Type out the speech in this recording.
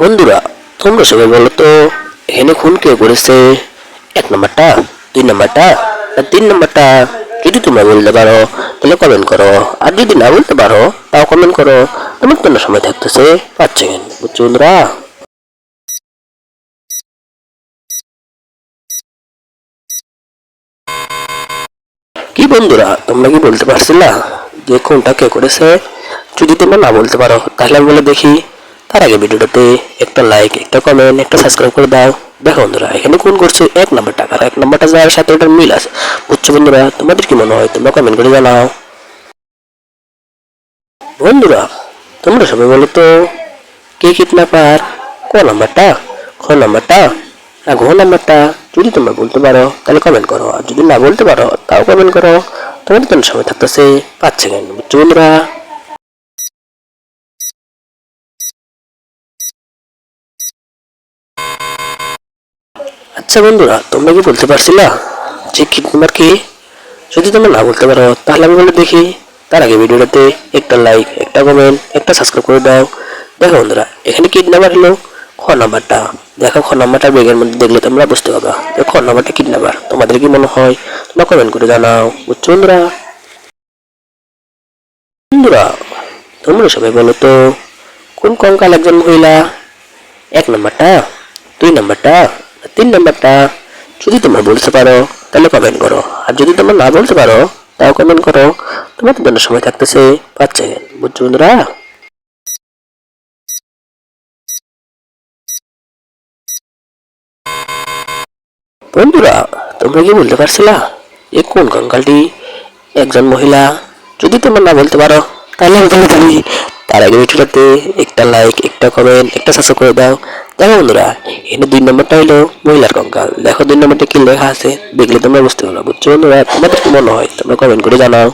বন্ধুরা, তোমরা সবাই বলো তো এখানে খুন কে করেছে? এক নাম্বারটা, দুই নাম্বারটা, না তিন নাম্বারটা? যদি তোমরা বলতে পারো, তাহলে কমেন্ট করো। আর যদি না বলতে পারো, তাও কমেন্ট করো। তোমার জন্য সময় থাকতেছে পাঁচ সেকেন্ড বুঝছ বন্ধুরা? কি বন্ধুরা, তোমরা কি বলতে পারছিলা যে কোনটা কে করেছে? যদি তোমরা না বলতে পারো, তাহলে আমি বলে দেখি। তার আগে ভিডিওটাতে একটা লাইক একটা কমেন্ট একটা সাবস্ক্রাইব করে দাও। দেখো বন্ধুরা, এখানে কোন করছে এক নম্বর টাকা। এক নম্বরটা যার সাথে ওটার মিল আছে। বুঝছ বন্ধুরা, তোমাদের কি মনে হয়? তোমরা কমেন্ট করে জানাও। বন্ধুরা, তোমরা সবাই বলো তো, কে কিডন্যাপার ক নাম্বারটা খ নাম্বারটা না ঘ নাম্বারটা যদি তোমরা বলতে পারো, তাহলে কমেন্ট করো। আর যদি না বলতে পারো, তাও কমেন্ট করো। তোমাদের জন্য সময় থাকতেছে পাঁচ সেকেন্ড বুঝছ বন্ধুরা? আচ্ছা বন্ধুরা, তোমরা কি বলতে পারছিলা যে কিডন্যাপার কি? যদি তোমরা না বলতে পারো, তাহলে আমি বলে দেখি। তার আগে ভিডিওটাতে একটা লাইক একটা কমেন্ট একটা সাবস্ক্রাইব করে দাও। দেখো বন্ধুরা, এখানে কিডন্যাপার হলো খ নাম্বারটা। দেখো খ নাম্বারটা বেগের মধ্যে দেখলে তোমরা বুঝতে পারবা যে খ নাম্বারটা কিডন্যাপার। তোমাদের কি মনে হয়? তোমরা কমেন্ট করে জানাও, বুঝছ বন্ধুরা? বন্ধুরা, তোমরা সবাই বলো তো, কোন কঙ্কাল একজন মহিলা? এক নাম্বারটা? দুই নাম্বারটা? তিন নাম্বারটা, যদি তোমরা বলতে পারো, তাহলে কমেন্ট করো। আর যদি তোমরা না বলতে পারো, তাও কমেন্ট করো। তোমাদের জন্য সময় থাকতেছে পাঁচ সেকেন্ড বুঝছ বন্ধুরা? বন্ধুরা, তোমরা কি বলতে পারছিলা? এ কোন কঙ্কালটি? একজন মহিলা। যদি তোমরা না বলতে পারো, তাহলে আমি তার আগে ভিডিওটাতে একটা লাইক একটা কমেন্ট একটা সাবস্ক্রাইব করে দাও। দেখো বন্ধুরা, এখানে দুই নম্বরটা হলো মহিলার কঙ্কাল। দেখো দুই নম্বরটা কি লেখা আছে, দেখলে তোমরা বুঝতে পারো বুঝছ বন্ধুরা? তোমাদের কি মনে হয়? তোমরা কমেন্ট করে জানাও।